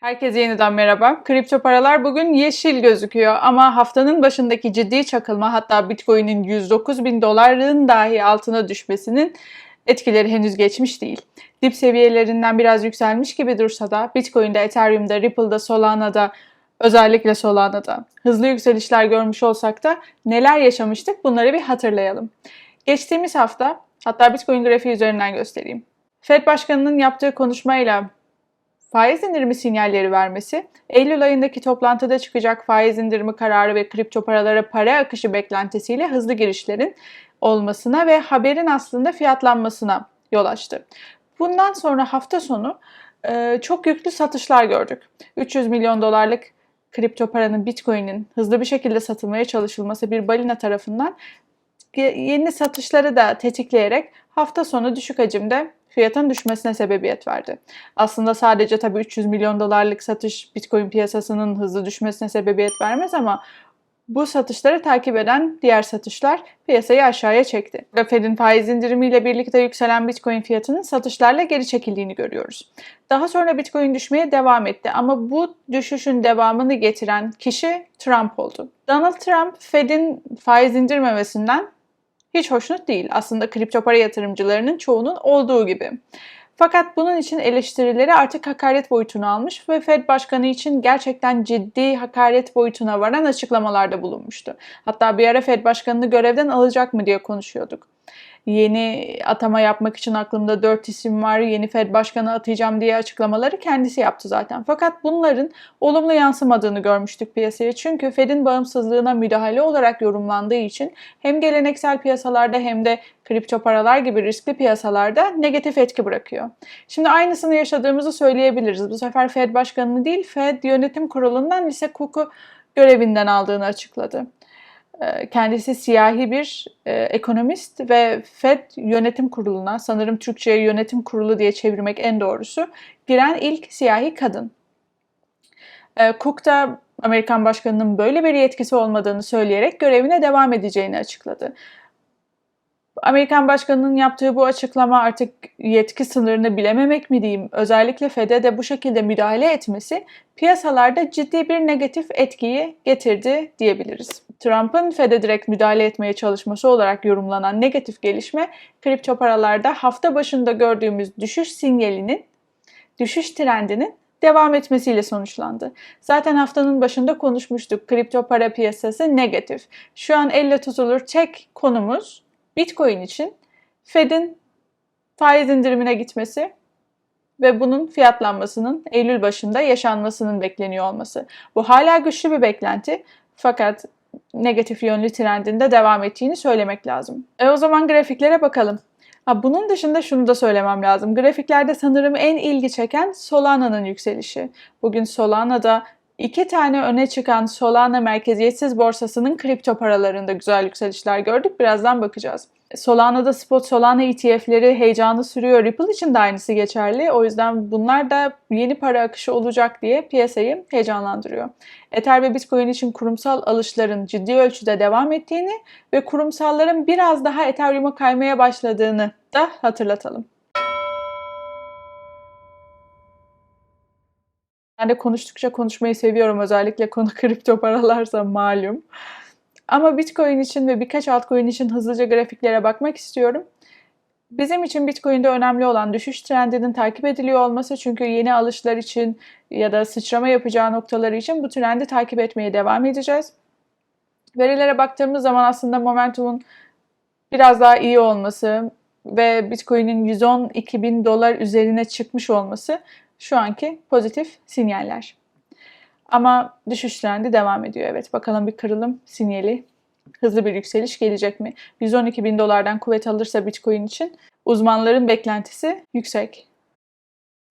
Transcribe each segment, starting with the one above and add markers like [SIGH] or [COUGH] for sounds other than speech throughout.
Herkese yeniden merhaba. Kripto paralar bugün yeşil gözüküyor ama haftanın başındaki ciddi çakılma hatta Bitcoin'in 109 bin doların dahi altına düşmesinin etkileri henüz geçmiş değil. Dip seviyelerinden biraz yükselmiş gibi dursa da Bitcoin'de, Ethereum'da, Ripple'da, Solana'da özellikle Solana'da hızlı yükselişler görmüş olsak da neler yaşamıştık bunları bir hatırlayalım. Geçtiğimiz hafta hatta Bitcoin grafiği üzerinden göstereyim. Fed Başkanı'nın yaptığı konuşmayla faiz indirimi sinyalleri vermesi, Eylül ayındaki toplantıda çıkacak faiz indirimi kararı ve kripto paralara para akışı beklentisiyle hızlı girişlerin olmasına ve haberin aslında fiyatlanmasına yol açtı. Bundan sonra hafta sonu e, çok yüklü satışlar gördük. 300 milyon dolarlık kripto paranın Bitcoin'in hızlı bir şekilde satılmaya çalışılması bir balina tarafından yeni satışları da tetikleyerek hafta sonu düşük hacimde fiyatın düşmesine sebebiyet verdi. Aslında sadece tabii 300 milyon dolarlık satış Bitcoin piyasasının hızlı düşmesine sebebiyet vermez ama bu satışları takip eden diğer satışlar piyasayı aşağıya çekti. Ve Fed'in faiz indirimiyle birlikte yükselen Bitcoin fiyatının satışlarla geri çekildiğini görüyoruz. Daha sonra Bitcoin düşmeye devam etti ama bu düşüşün devamını getiren kişi Trump oldu. Donald Trump Fed'in faiz indirmemesinden hiç hoşnut değil. Aslında kripto para yatırımcılarının çoğunun olduğu gibi. Fakat bunun için eleştirileri artık hakaret boyutunu almış ve Fed Başkanı için gerçekten ciddi hakaret boyutuna varan açıklamalarda bulunmuştu. Hatta bir ara Fed Başkanı'nı görevden alacak mı diye konuşuyorduk yeni atama yapmak için aklımda dört isim var, yeni Fed başkanı atayacağım diye açıklamaları kendisi yaptı zaten. Fakat bunların olumlu yansımadığını görmüştük piyasaya. Çünkü Fed'in bağımsızlığına müdahale olarak yorumlandığı için hem geleneksel piyasalarda hem de kripto paralar gibi riskli piyasalarda negatif etki bırakıyor. Şimdi aynısını yaşadığımızı söyleyebiliriz. Bu sefer Fed başkanını değil, Fed yönetim kurulundan Lise Cook'u görevinden aldığını açıkladı. Ee, kendisi siyahi bir e, ekonomist ve Fed yönetim kuruluna, sanırım Türkçe'ye yönetim kurulu diye çevirmek en doğrusu, giren ilk siyahi kadın. E, Cook da Amerikan başkanının böyle bir yetkisi olmadığını söyleyerek görevine devam edeceğini açıkladı. Amerikan başkanının yaptığı bu açıklama artık yetki sınırını bilememek mi diyeyim, özellikle Fed'e de bu şekilde müdahale etmesi piyasalarda ciddi bir negatif etkiyi getirdi diyebiliriz. Trump'ın Fed'e direkt müdahale etmeye çalışması olarak yorumlanan negatif gelişme kripto paralarda hafta başında gördüğümüz düşüş sinyalinin, düşüş trendinin devam etmesiyle sonuçlandı. Zaten haftanın başında konuşmuştuk. Kripto para piyasası negatif. Şu an elle tutulur tek konumuz Bitcoin için Fed'in faiz indirimine gitmesi ve bunun fiyatlanmasının Eylül başında yaşanmasının bekleniyor olması. Bu hala güçlü bir beklenti fakat negatif yönlü trendinde devam ettiğini söylemek lazım. E o zaman grafiklere bakalım. Ha, bunun dışında şunu da söylemem lazım. Grafiklerde sanırım en ilgi çeken Solana'nın yükselişi. Bugün Solana'da iki tane öne çıkan Solana merkeziyetsiz borsasının kripto paralarında güzel yükselişler gördük. Birazdan bakacağız. Solana'da spot Solana ETF'leri heyecanı sürüyor. Ripple için de aynısı geçerli. O yüzden bunlar da yeni para akışı olacak diye piyasayı heyecanlandırıyor. Ether ve Bitcoin için kurumsal alışların ciddi ölçüde devam ettiğini ve kurumsalların biraz daha Ethereum'a kaymaya başladığını da hatırlatalım. Ben de konuştukça konuşmayı seviyorum. Özellikle konu [LAUGHS] kripto paralarsa malum. Ama Bitcoin için ve birkaç altcoin için hızlıca grafiklere bakmak istiyorum. Bizim için Bitcoin'de önemli olan düşüş trendinin takip ediliyor olması çünkü yeni alışlar için ya da sıçrama yapacağı noktaları için bu trendi takip etmeye devam edeceğiz. Verilere baktığımız zaman aslında momentumun biraz daha iyi olması ve Bitcoin'in 112 bin dolar üzerine çıkmış olması şu anki pozitif sinyaller. Ama düşüş trendi devam ediyor. Evet bakalım bir kırılım sinyali hızlı bir yükseliş gelecek mi? 112 bin dolardan kuvvet alırsa Bitcoin için uzmanların beklentisi yüksek.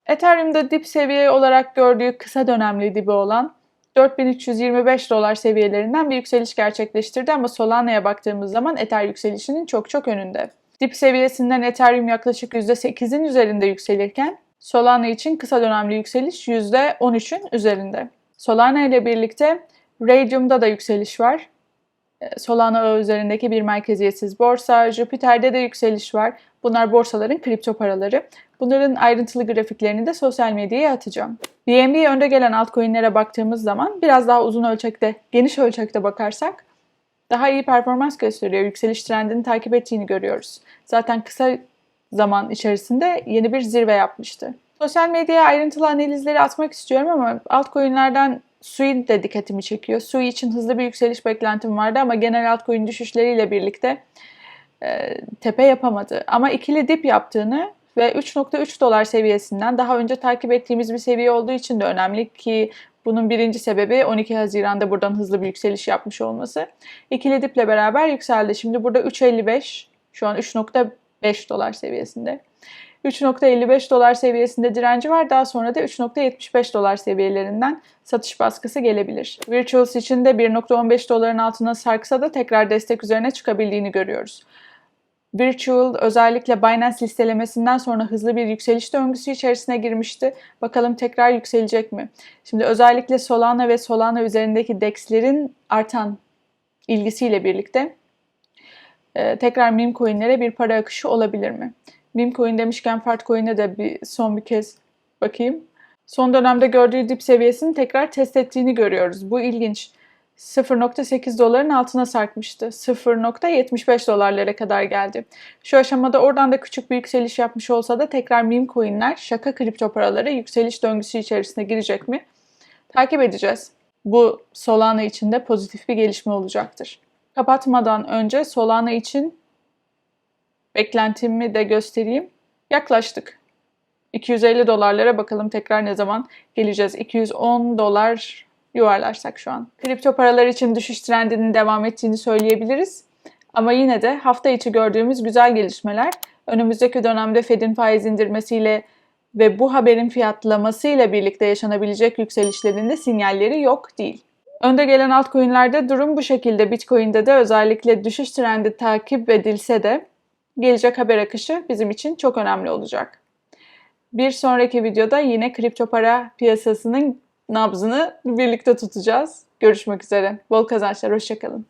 Ethereum'da dip seviye olarak gördüğü kısa dönemli dibi olan 4325 dolar seviyelerinden bir yükseliş gerçekleştirdi ama Solana'ya baktığımız zaman Ether yükselişinin çok çok önünde. Dip seviyesinden Ethereum yaklaşık %8'in üzerinde yükselirken Solana için kısa dönemli yükseliş %13'ün üzerinde. Solana ile birlikte Radium'da da yükseliş var. E, Solana ağı üzerindeki bir merkeziyetsiz borsa. Jupiter'de de yükseliş var. Bunlar borsaların kripto paraları. Bunların ayrıntılı grafiklerini de sosyal medyaya atacağım. BNB önde gelen altcoin'lere baktığımız zaman biraz daha uzun ölçekte, geniş ölçekte bakarsak daha iyi performans gösteriyor. Yükseliş trendini takip ettiğini görüyoruz. Zaten kısa zaman içerisinde yeni bir zirve yapmıştı. Sosyal medyaya ayrıntılı analizleri atmak istiyorum ama altcoin'lerden Sui de dikkatimi çekiyor. Sui için hızlı bir yükseliş beklentim vardı ama genel altcoin düşüşleriyle birlikte e, tepe yapamadı. Ama ikili dip yaptığını ve 3.3 dolar seviyesinden daha önce takip ettiğimiz bir seviye olduğu için de önemli ki bunun birinci sebebi 12 Haziran'da buradan hızlı bir yükseliş yapmış olması. İkili diple beraber yükseldi. Şimdi burada 3.55 şu an 3.5 dolar seviyesinde. 3.55 dolar seviyesinde direnci var. Daha sonra da 3.75 dolar seviyelerinden satış baskısı gelebilir. Virtuals için de 1.15 doların altına sarksa da tekrar destek üzerine çıkabildiğini görüyoruz. Virtual özellikle Binance listelemesinden sonra hızlı bir yükseliş döngüsü içerisine girmişti. Bakalım tekrar yükselecek mi? Şimdi özellikle Solana ve Solana üzerindeki DEX'lerin artan ilgisiyle birlikte e, tekrar meme coinlere bir para akışı olabilir mi? Meme coin demişken Fart coin'e de bir son bir kez bakayım. Son dönemde gördüğü dip seviyesini tekrar test ettiğini görüyoruz. Bu ilginç. 0.8 doların altına sarkmıştı. 0.75 dolarlara kadar geldi. Şu aşamada oradan da küçük bir yükseliş yapmış olsa da tekrar meme coinler şaka kripto paraları yükseliş döngüsü içerisine girecek mi? Takip edeceğiz. Bu Solana için de pozitif bir gelişme olacaktır. Kapatmadan önce Solana için beklentimi de göstereyim. Yaklaştık. 250 dolarlara bakalım tekrar ne zaman geleceğiz. 210 dolar yuvarlarsak şu an. Kripto paralar için düşüş trendinin devam ettiğini söyleyebiliriz. Ama yine de hafta içi gördüğümüz güzel gelişmeler önümüzdeki dönemde Fed'in faiz indirmesiyle ve bu haberin fiyatlamasıyla birlikte yaşanabilecek yükselişlerin de sinyalleri yok değil. Önde gelen altcoin'lerde durum bu şekilde. Bitcoin'de de özellikle düşüş trendi takip edilse de gelecek haber akışı bizim için çok önemli olacak. Bir sonraki videoda yine kripto para piyasasının nabzını birlikte tutacağız. Görüşmek üzere. Bol kazançlar. Hoşçakalın.